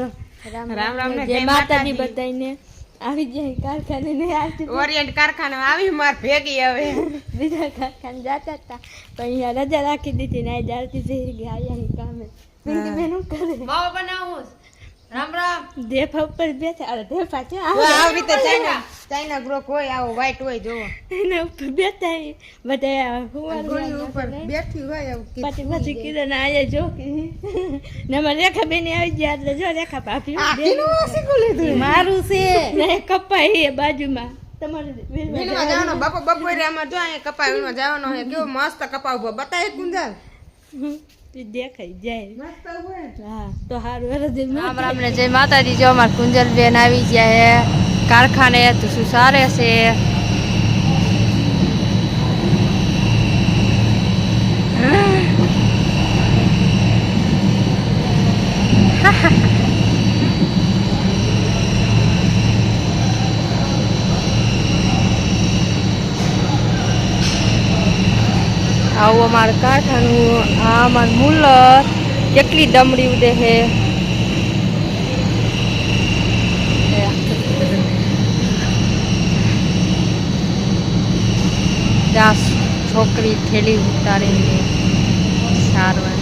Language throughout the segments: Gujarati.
રામ રામ રામ. ને જય માતાજી. બધાને આવી જાય કારખાને ને આવી ઓરિયન્ટ કારખાને આવી માર ભેગી હવે. બીજા કારખાને જાતા હતા. પણ અહીંયા રજા રાખી દીધી ને આ જાલતી જઈ ગયા અહીંયા કામે. પિંકી બેન શું કરે? માવો બનાવું રામ રામ. દેફા ઉપર બેઠા. અરે દેફા છે. આવી રીતે ચાઇના ચાઇના ગ્રોક હોય આવો વ્હાઈટ હોય જોવો. એના ઉપર બેઠા બધા ગોળી ઉપર બેઠી હોય એવું પછી પછી કીધું ને આયા જો ને મારે રેખા બેન આવી ગયા એટલે જો રેખા ભાભી આખીનું શીખું લીધું. મારું છે. ને કપાઈ એ બાજુમાં. તમારે જવાનો. બાપો બપોરે આમાં જો અહીંયા વીણવા જવાનો છે કેવો મસ્ત કપા ઊભો. બતાય કુંજાલ એ દેખાઈ જાય. હા તો હારું હરદી રામ રામ ને જય માતાજી. જો અમાર કુંજલબેન આવી ગયા હે. કારખાને શું સારે છે? આવું અમારા કારખાનું આ અમાર મુલર કેટલી દમડી ઉડે છે ત્યાં છોકરી થેલી ઉતારીને સારવાર.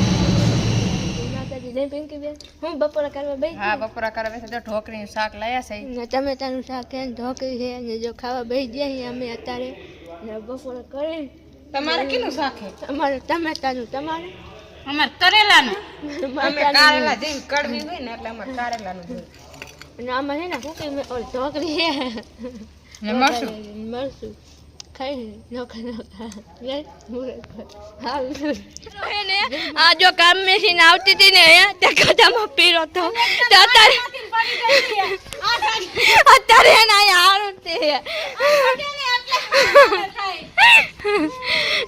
માતાજી જય પિંકી બેન હું બપોરા કરવા બેસી હા બપોરા કરવા બેસે જો ઢોકરીનું શાક લાયા છે ને ટમેટાનું શાક છે ઢોકળી છે ને જો ખાવા બેસી ગયા છીએ અમે અત્યારે. ને બપોરે કરી. તમારે કેનું શાક છે અમારે ટમેટાનું તમારે? અમારે કરેલાનું અમે. કારેલા જેમ કડવી હોય ને એટલે અમારે કારેલાનું જોઈએ. અને આમાં છે ને શું કે ઓલી ઢોકળી છે ને મરચું. આ જો કામ મેસીન આવતી હતી ને તે કદામાં પીરો તો. અત્યારે અત્યારે એને અહીંયા હારું તે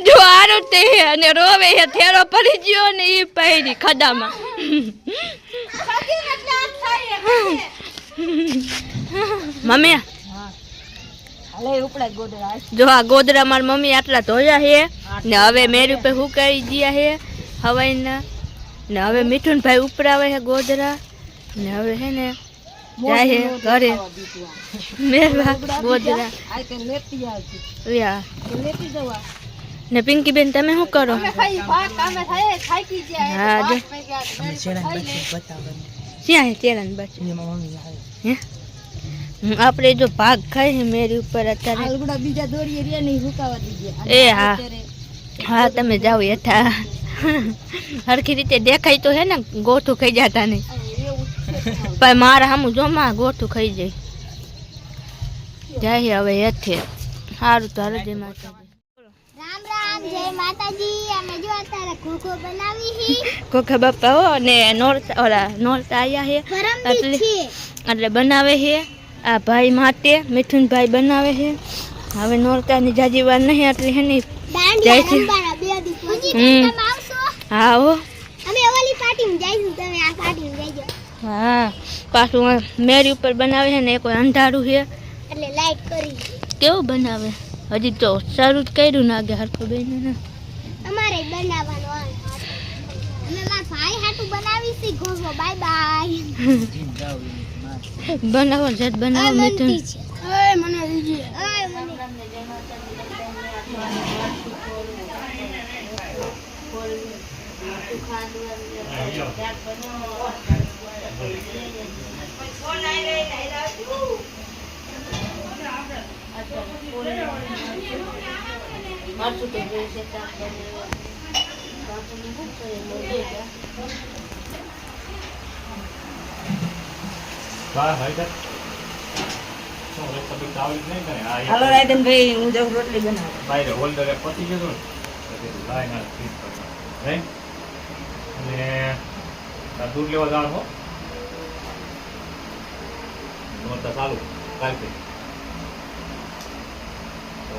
જો હારું તે અને રોવે એ થેરો પડી ગયો ને એ પહેરી ખડામાં. મમ્મી જો આ ગોદરા મારી મમ્મી આટલા ધોયા છે ને હવે મેરી ઉપર હુકાઈ ગયા છે હવાઈના. ને હવે મિઠુનભાઈ ઉપરાવે છે ગોદરા ને હવે હે ને જાય છે ઘરે. મેરવા ગોદરા ને પિંકી બેન તમે શું કરો? હા જો. છે હમ, આપણે જો ભાગ ખાય ને મેરી ઉપર અત્યારે. આલગુડા બીજા દોરીએ રે નહીં હુકાવા દીજે એ હા. હા તમે જાઓ યથા હરખી રીતે દેખાય તો હે ને ગોઠું ખાઈ જતા ને. પણ મારા સામું જો માં ગોઠું ખાઈ જાય. જાય હવે હેઠે સારું તો હાલ જય માતાજી. રામ રામ જય માતાજી. અમે જો અત્યારે ખોખો બનાવી હી. કોખા બાપા હો ને નોરતા ઓલા નોરતા આયા હે. એટલે એટલે બનાવે છે આ ભાઈ માટે મિથુનભાઈ બનાવે છે. હવે નોરતાની જાજી વાર નહીં એટલે હે ને જાય છે. હમ. તમે હા અમે ઓલી પાર્ટીમાં જઈશું તમે આ પાર્ટીમાં જઈજો. હા પાછું મેરી ઉપર બનાવે છે ને કોઈ અંધારું છે. એટલે લાઈટ કરી. કેવું બનાવે? હજી તો શરૂ જ કર્યું નાગે હરખો બેન અમારે બનાવવાનો અમે મારા ભાઈ હાટું બનાવીશી. ખોખો બાય બાય બનાવો જટ બનાવો મિથુન. ઓય મને દીજે ઓય હાલો રાયદન ભાઈ હું જાઉં રોટલી બનાવું હોલ્ડર એક પતી ગયું ને પછી લાઈન આ ફીટ કરી અને દૂધ લેવા જાણ હો નોરતા ચાલુ. કાલથી તો.